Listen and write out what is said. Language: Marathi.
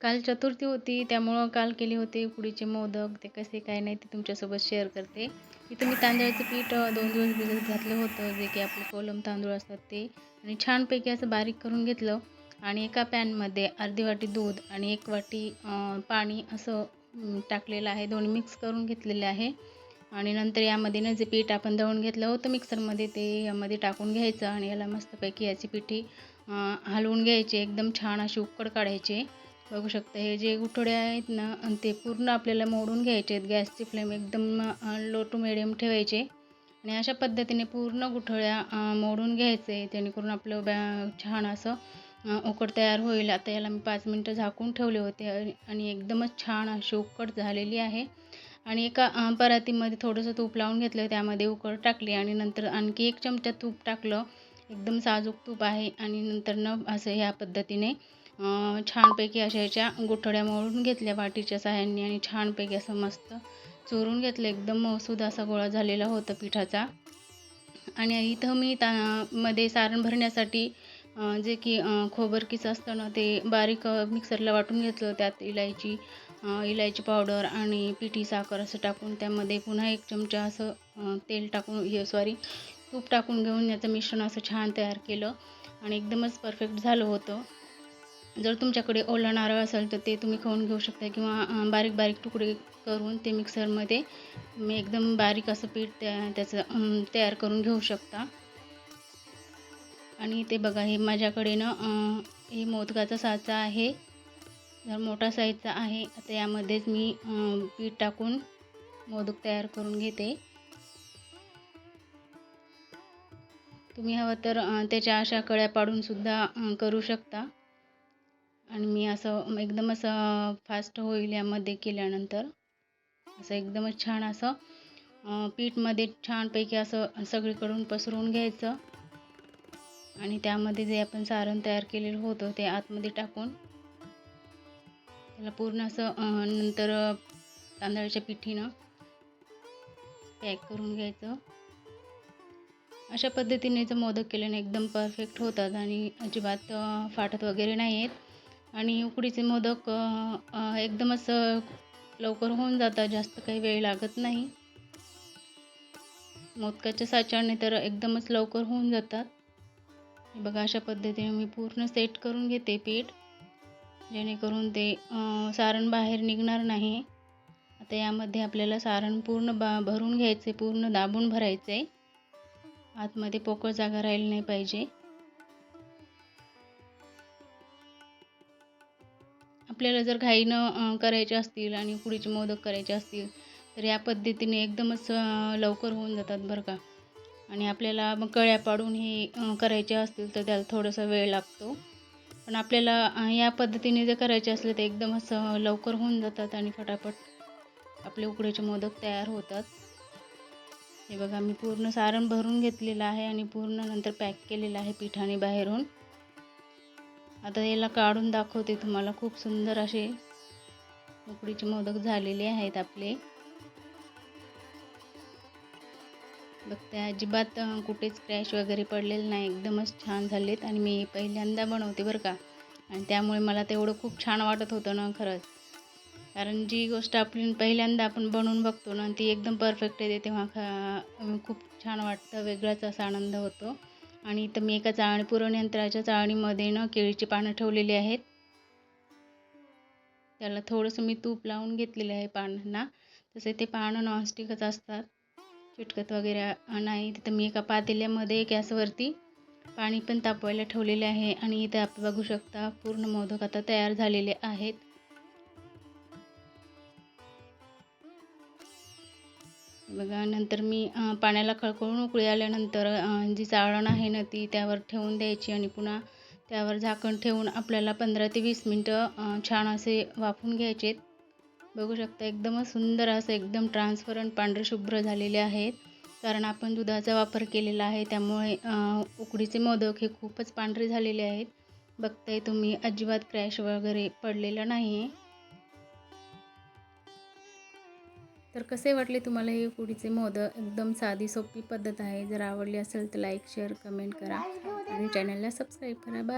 काल चतुर्थी होती त्यामुळं काल केले होते पुडीचे मोदक ते कसे काय नाही ते तुमच्यासोबत शेअर करते. इथं मी तांदळाचं पीठ दोन दिवस भिजत घातलं होतं जे की आपले कोलम तांदूळ असतात ते. आणि छानपैकी असं बारीक करून घेतलं आणि एका पॅनमध्ये अर्धी वाटी दूध आणि एक वाटी पाणी असं टाकलेलं आहे. दोन्ही मिक्स करून घेतलेले आहे. आणि नंतर यामध्ये ना जे पीठ आपण दळून घेतलं होतं मिक्सरमध्ये ते यामध्ये टाकून घ्यायचं आणि याला मस्तपैकी याची पिठी हलवून घ्यायची. एकदम छान अशी उकड काढायची. बघू शकता हे जे गुठोडे आहेत ना आणि ते पूर्ण आपल्याला मोडून घ्यायचे आहेत. गॅसची फ्लेम एकदम लो टू मिडियम ठेवायचे. आणि अशा पद्धतीने पूर्ण गुठळ्या मोडून घ्यायचे जेणेकरून आपलं बॅ छान असं उकड तयार होईल. आता याला मी पाच मिनटं झाकून ठेवले होते आणि- एकदमच छान अशी उकड झालेली आहे. आणि एका परातीमध्ये थोडंसं तूप लावून घेतलं त्यामध्ये उकड टाकली आणि नंतर आणखी एक चमचा तूप टाकलं. एकदम साजूक तूप आहे आणि नंतर न असं ह्या पद्धतीने छानपैकी अशा ह्याच्या गुठड्या मळून घेतल्या वाटीच्या साह्याने आणि छानपैकी असं मस्त चोरून घेतलं. एकदम मसूद असा गोळा झालेला होता पिठाचा. आणि इथं मी ता मध्ये सारण भरण्यासाठी जे की खोबरकीचं असतं ना ते बारीक मिक्सरला वाटून घेतलं. त्यात इलायची इलायची पावडर आणि पिठी साखर असं टाकून त्यामध्ये पुन्हा एक चमचा असं तेल टाकून हे सॉरी तूप टाकून घेऊन याचं मिश्रण असं छान तयार केलं. आणि एकदमच परफेक्ट झालं होतं. जर तुमच्याकडे ओला नारळ असेल तर ते तुम्ही खाऊन घेऊ शकता किंवा बारीक बारीक तुकडे करून ते मिक्सरमध्ये मी एकदम बारीक असं पीठ त्या त्याचं तयार करून घेऊ शकता. आणि ते बघा हे माझ्याकडे ना हे मोदकाचा साचा आहे. जर मोठा साईजचा आहे आता यामध्येच मी पीठ टाकून मोदक तयार करून घेते. तुम्ही हवं तर त्याच्या अशा कळ्या पाडूनसुद्धा करू शकता. आणि मी असं एकदम असं फास्ट होईल यामध्ये केल्यानंतर असं एकदमच छान असं पीठमध्ये छानपैकी असं सगळीकडून पसरवून घ्यायचं. आणि त्यामध्ये जे आपण सारण तयार केलेलं होतं ते आतमध्ये टाकून त्याला पूर्ण असं नंतर तांदळाच्या पिठीनं पॅक करून घ्यायचं. अशा पद्धतीने जर मोदक केल्याने एकदम परफेक्ट होतात आणि अजिबात फाटत वगैरे नाही आहेत आणि उकडीचे मोदक एकदमच लवकर होऊन जातात जास्त काही वेळ लागत नाही. मोदकाच्या साच्याने तर एकदमच लवकर होऊन जातात. बघा अशा पद्धतीने मी पूर्ण सेट करून घेते पीठ. जेणेकरून ते सारण बाहेर निघणार नाही. आता यामध्ये आपल्याला सारण पूर्ण बा भरून घ्यायचे पूर्ण दाबून भरायचं. आहे आतमध्ये पोकळ जागा राहिली नाही पाहिजे. आपल्याला जर घाईनं करायचे असतील आणि उकडीचे मोदक करायचे असतील तर या पद्धतीने एकदमच लवकर होऊन जातात बरं का. आणि आपल्याला मग कळ्या पाडून हे करायचे असतील तर त्याला थोडासा वेळ लागतो. पण आपल्याला या पद्धतीने जर करायचे असले तर एकदमच लवकर होऊन जातात आणि फटाफट आपले उकडीचे मोदक तयार होतात. हे बघा मी पूर्ण सारण भरून घेतलेलं आहे आणि पूर्ण नंतर पॅक केलेलं आहे पिठाने बाहेरून. आता याला काढून दाखवते तुम्हाला. खूप सुंदर असे उकडीचे मोदक झालेले आहेत आपले. बघते अजिबात कुठेच क्रॅश वगैरे पडलेलं नाही. एकदमच छान झालेत आणि मी पहिल्यांदा बनवते बरं का. आणि त्यामुळे मला तेवढं खूप छान वाटत होतं ना खरंच. कारण जी गोष्ट आपण पहिल्यांदा आपण बनवून बघतो ना ती एकदम परफेक्ट येते तेव्हा खा खूप छान वाटतं वेगळाच असा आनंद होतो. आणि इथं मी एका चाळणी पुरण यंत्राच्या चाळणीमध्ये ना केळीची पानं ठेवलेली आहेत. त्याला थोडंसं मी तूप लावून घेतलेलं आहे पानांना. तसे ते पानं नॉनस्टिकच असतात. चिटकत वगैरे नाही. तिथं मी एका पातेल्यामध्ये गॅसवरती पाणी पण तापवायला ठेवलेले आहे. आणि इथे आपण बघू शकता पूर्ण मोदक आता तयार झालेले आहेत. बघा नंतर मी पाण्याला खळखळून उकळी आल्यानंतर जी चाळण आहे ना ती त्यावर ठेवून द्यायची आणि पुन्हा त्यावर झाकण ठेवून आपल्याला पंधरा ते वीस मिनटं छान असे वाफून घ्यायचे बघू शकता एकदमच सुंदर असं एकदम ट्रान्सपरंट पांढरे शुभ्र झालेले आहेत. कारण आपण दुधाचा वापर केलेला आहे त्यामुळे उकडीचे मोदक हे खूपच पांढरे झालेले आहेत. बघताय तुम्ही अजिबात क्रॅश वगैरे पडलेला नाही आहे तर कसे वाटले तुम्हाला हे उकडीचे मोदक? एकदम साधी सोपी पद्धत आहे. जर आवडली असेल तर लाईक शेअर कमेंट करा. आणि चॅनलला सबस्क्राईब करा. बाय